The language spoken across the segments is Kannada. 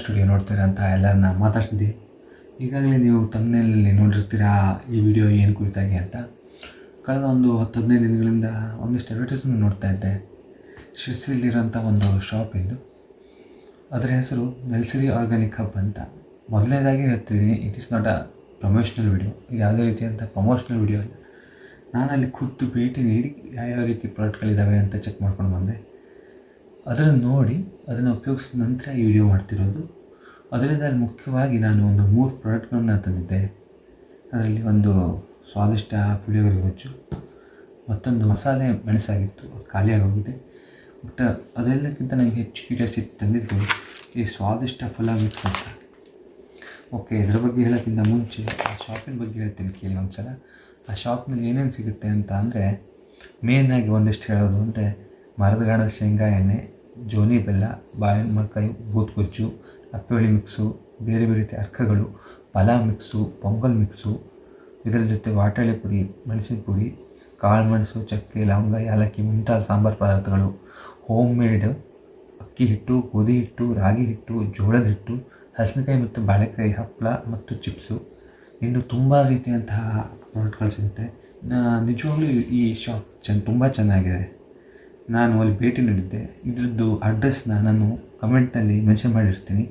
ಸ್ಟುಡಿಯೋ ನೋಡ್ತೀರಾ ಅಂತ ಎಲ್ಲರನ್ನ ಮಾತಾಡ್ತಿದ್ದೆ ಈಗಾಗಲೇ ನೀವು ತಮ್ಮನೇಲಿ ನೋಡಿರ್ತೀರಾ ಈ ವಿಡಿಯೋ ಏನು ಕುರಿತಾಗಿ ಅಂತ. ಕಳೆದ ಒಂದು ಹತ್ತು, ಹದಿನೈದು ದಿನಗಳಿಂದ ಒಂದಿಷ್ಟು ಅಡ್ವರ್ಟೈಸ್ಮೆಂಟ್ ನೋಡ್ತಾ ಇದ್ದೆ. ಶಿರ್ಸಿಲಿರೋಂಥ ಒಂದು ಶಾಪ್ ಇದು. ಅದರ ಹೆಸರು ನೆಲ್ಸಿರಿ ಆರ್ಗ್ಯಾನಿಕ್ ಹಬ್ ಅಂತ. ಮೊದಲನೇದಾಗಿ ಹೇಳ್ತಿದ್ದೀನಿ it is not a promotional video ಯಾವುದೇ ರೀತಿಯಂಥ ಪ್ರಮೋಷನಲ್ ವಿಡಿಯೋ ಅಲ್ಲ. ನಾನು ಅಲ್ಲಿ ಖುದ್ದು ಭೇಟಿ ನೀಡಿ, ಯಾವ್ಯಾವ ರೀತಿ ಪ್ರಾಡಕ್ಟ್ಗಳಿದ್ದಾವೆ ಅಂತ ಚೆಕ್ ಮಾಡ್ಕೊಂಡು ಬಂದೆ. ಅದನ್ನು ನೋಡಿ, ಅದನ್ನು ಉಪಯೋಗಿಸಿದ ನಂತರ ಈ ವಿಡಿಯೋ ಮಾಡ್ತಿರೋದು. ಅದರಿಂದ ಮುಖ್ಯವಾಗಿ ನಾನು ಒಂದು ಮೂರು ಪ್ರಾಡಕ್ಟ್ಗಳನ್ನ ತಂದಿದ್ದೆ. ಅದರಲ್ಲಿ ಒಂದು ಸ್ವಾದಿಷ್ಟ ಪುಳಿಯೋಗರೆ ಗೊಜ್ಜು, ಮತ್ತೊಂದು ಮಸಾಲೆ ಮೆಣಸಾಗಿತ್ತು, ಅದು ಖಾಲಿಯಾಗೋಗಿದೆ. ಬಟ್ ಅದೆಲ್ಲಕ್ಕಿಂತ ನನಗೆ ಹೆಚ್ಚು ಕ್ಯೂರಿಯಾಸಿಟಿ ತಂದಿದ್ದು ಈ ಸ್ವಾದಿಷ್ಟ ಪಲಾವ್ ಮಿಕ್ಸ್ ಅಂತ. ಓಕೆ ಇದ್ರ ಬಗ್ಗೆ ಹೇಳೋಕ್ಕಿಂತ ಮುಂಚೆ ಆ ಶಾಪಿನ ಬಗ್ಗೆ ಹೇಳ್ತೀನಿ ಕೇಳಿ ಒಂದು ಸಲ ಆ ಶಾಪ್ನಲ್ಲಿ ಏನೇನು ಸಿಗುತ್ತೆ ಅಂತ ಅಂದರೆ ಮೇಯ್ನಾಗಿ ಒಂದಿಷ್ಟು ಹೇಳೋದು ಅಂದರೆ ಮರದಗಾಣದ ಶೇಂಗಾ ಎಣ್ಣೆ ಜೋನಿ ಬೆಲ್ಲ ಬಾಳೆಹಣ್ಣುಕಾಯಿ ಬೂತ್ಗೊಜ್ಜು ಅಪ್ಪಳಿ ಮಿಕ್ಸು, ಬೇರೆ ಬೇರೆ ರೀತಿಯ ಅರ್ಕಗಳು, ಪಲಾವ್ ಮಿಕ್ಸು, ಪೊಂಗಲ್ ಮಿಕ್ಸು, ಇದರ ಜೊತೆ ವಾಟಾಳೆ ಪುಡಿ, ಮೆಣಸಿನ ಪುಡಿ, ಕಾಳು ಮೆಣಸು, ಚಕ್ಕೆ, ಲವಂಗ ಏಲಕ್ಕಿ ಮುಂತಾದ ಸಾಂಬಾರು ಪದಾರ್ಥಗಳು. ಹೋಮ್ ಮೇಡ್ ಅಕ್ಕಿ ಹಿಟ್ಟು, ಗೋಧಿ ಹಿಟ್ಟು, ರಾಗಿ ಹಿಟ್ಟು, ಜೋಳದ ಹಿಟ್ಟು, ಹಸಿನಕಾಯಿ ಮತ್ತು ಬಾಳೆಕಾಯಿ ಹಪ್ಪಳ ಮತ್ತು ಚಿಪ್ಸು. ಇನ್ನು ತುಂಬ ರೀತಿಯಂತಹ ಪ್ರಾಡಕ್ಟ್ಗಳು ಸಿಗುತ್ತೆ. ನಿಜವಾಗ್ಲೂ ಈ ಶಾಪ್ ಚೆನ್ನ ತುಂಬ ಚೆನ್ನಾಗಿದೆ. ನಾನು ಅಲ್ಲಿ ಭೇಟಿ ನೀಡಿದ್ದೆ. ಇದ್ರದ್ದು ಅಡ್ರೆಸ್ನ ನಾನು ಕಮೆಂಟ್ನಲ್ಲಿ ಮೆನ್ಷನ್ ಮಾಡಿರ್ತೀನಿ.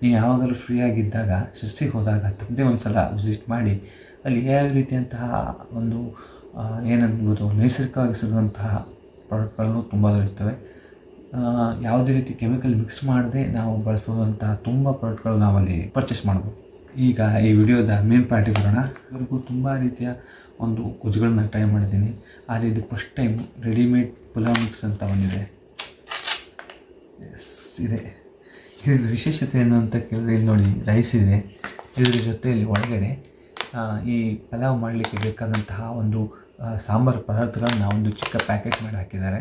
ನೀವು ಯಾವಾಗಲೂ ಫ್ರೀ ಆಗಿದ್ದಾಗ ಶಿರ್ಸಿಗೆ ಹೋದಾಗ ತಪ್ಪದೇ ಒಂದು ಸಲ ವಿಸಿಟ್ ಮಾಡಿ, ಅಲ್ಲಿ ಯಾವ ರೀತಿಯಂತಹ ಒಂದು ಏನನ್ಬೋದು, ನೈಸರ್ಗಿಕವಾಗಿ ಸಿಗುವಂತಹ ಪ್ರಾಡಕ್ಟ್ಗಳು ತುಂಬ ದೊರೆಯುತ್ತವೆ. ಯಾವುದೇ ರೀತಿ ಕೆಮಿಕಲ್ ಮಿಕ್ಸ್ ಮಾಡದೆ ನಾವು ಬಳಸುವಂತಹ ತುಂಬ ಪ್ರಾಡಕ್ಟ್ಗಳು ನಾವಲ್ಲಿ ಪರ್ಚೇಸ್ ಮಾಡ್ಬೋದು. ಈಗ ಈ ವಿಡಿಯೋದ ಮೇನ್ ಪಾರ್ಟಿ ಬರೋಣ. ಇವರಿಗೂ ತುಂಬ ರೀತಿಯ ಒಂದು ಗೊಜ್ಜುಗಳನ್ನ ಟ್ರೈ ಮಾಡಿದ್ದೀನಿ. ಆದರೆ ಇದು first time readymade pulao mix ಅಂತ ಬಂದಿದೆ. ಎಸ್ ಇದೆ. ಇದರ ವಿಶೇಷತೆ ಏನು ಅಂತ ಕೇಳಿದ್ರೆ ಇಲ್ಲಿ ನೋಡಿ ರೈಸ್ ಇದೆ. ಇದ್ರ ಜೊತೆಯಲ್ಲಿ ಒಳಗಡೆ ಆ, ಈ ಪಲಾವ್ ಮಾಡಲಿಕ್ಕೆ ಬೇಕಾದಂತಹ ಒಂದು ಸಾಂಬಾರು ಪದಾರ್ಥಗಳನ್ನ ಒಂದು ಚಿಕ್ಕ ಪ್ಯಾಕೆಟ್ ಮಾಡಿ ಹಾಕಿದ್ದಾರೆ.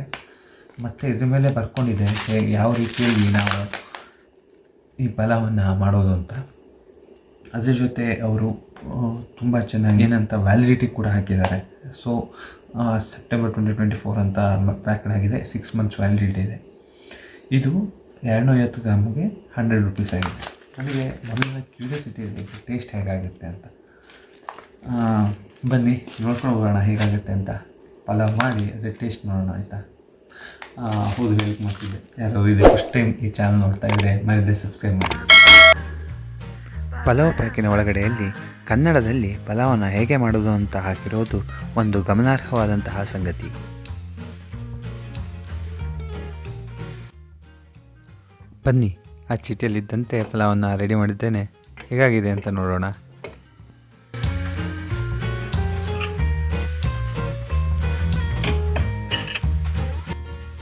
ಮತ್ತು ಇದ್ರ ಮೇಲೆ ಬರ್ಕೊಂಡಿದೆ ಯಾವ ರೀತಿಯಲ್ಲಿ ನಾವು ಈ ಪಲಾವನ್ನು ಮಾಡೋದು ಅಂತ. ಅದ್ರ ಜೊತೆ ಅವರು ತುಂಬ ಚೆನ್ನಾಗಿ ಏನಂತ ವ್ಯಾಲಿಡಿಟಿ ಕೂಡ ಹಾಕಿದ್ದಾರೆ. So September twenty twenty four ಅಂತ ಪ್ಯಾಕ್ಡ್ ಆಗಿದೆ. ಸಿಕ್ಸ್ ಮಂತ್ಸ್ ವ್ಯಾಲಿಡಿಟಿ ಇದೆ. ಇದು ಎರಡುನೂರ ಐವತ್ತು ಗ್ರಾಮಿಗೆ ಹಂಡ್ರೆಡ್ ರುಪೀಸ್ ಆಗಿದೆ. ನನಗೆ ನಮ್ಮ ಕ್ಯೂರಿಯಾಸಿಟಿ ಇದೆ. ಟೇಸ್ಟ್ ಹೇಗಾಗುತ್ತೆ ಅಂತ. ಬನ್ನಿ, ನೋಡ್ಕೊಂಡು ಹೋಗೋಣ ಹೇಗಾಗುತ್ತೆ ಅಂತ. ಪಲಾವ್ ಮಾಡಿ, ಅದೇ ಟೇಸ್ಟ್ ನೋಡೋಣ ಆಯಿತಾ? ಹೌದು ಹೇಳಿ ಮಾಡ್ತಿದ್ದೆ ಯಾರು ಇದೆ ಫಸ್ಟ್ ಟೈಮ್ ಈ ಚಾನಲ್ ನೋಡ್ತಾ ಇದ್ದರೆ ಮರಿದೆ ಸಬ್ಸ್ಕ್ರೈಬ್ ಮಾಡಿ. ಪಲಾವ್ ಪ್ಯಾಕಿನ ಒಳಗಡೆಯಲ್ಲಿ ಕನ್ನಡದಲ್ಲಿ ಪಲಾವನ್ನು ಹೇಗೆ ಮಾಡೋದು ಅಂತ ಹಾಕಿರೋದು ಒಂದು ಗಮನಾರ್ಹವಾದಂತಹ ಸಂಗತಿ. ಬನ್ನಿ, ಆ ಚೀಟಿಯಲ್ಲಿದ್ದಂತೆ ಪಲಾವನ್ನು ರೆಡಿ ಮಾಡಿದ್ದೇನೆ. ಹೇಗಾಗಿದೆ ಅಂತ ನೋಡೋಣ.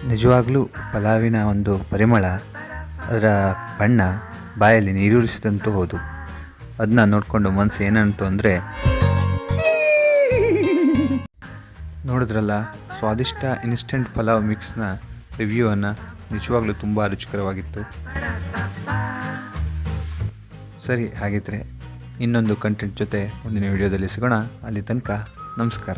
ನಿಜವಾಗ್ಲೂ ಪಲಾವಿನ ಒಂದು ಪರಿಮಳ, ಅದರ ಬಣ್ಣ ಬಾಯಲ್ಲಿ ನೀರೂರಿಸಿದಂತೂ ಹೌದು. ಅದನ್ನ ನೋಡಿಕೊಂಡು ಮನಸ್ಸು ಏನಂತು ಅಂದರೆ, ನೋಡಿದ್ರಲ್ಲ, ಸ್ವಾದಿಷ್ಟ ಇನ್ಸ್ಟೆಂಟ್ ಪಲಾವ್ ಮಿಕ್ಸ್ನ ರಿವ್ಯೂವನ್ನು ನಿಜವಾಗ್ಲೂ ತುಂಬ ರುಚಿಕರವಾಗಿತ್ತು. ಸರಿ, ಹಾಗಿದ್ರೆ ಇನ್ನೊಂದು ಕಂಟೆಂಟ್ ಜೊತೆ ಮುಂದಿನ ವಿಡಿಯೋದಲ್ಲಿ ಸಿಗೋಣ. ಅಲ್ಲಿ ತನಕ ನಮಸ್ಕಾರ.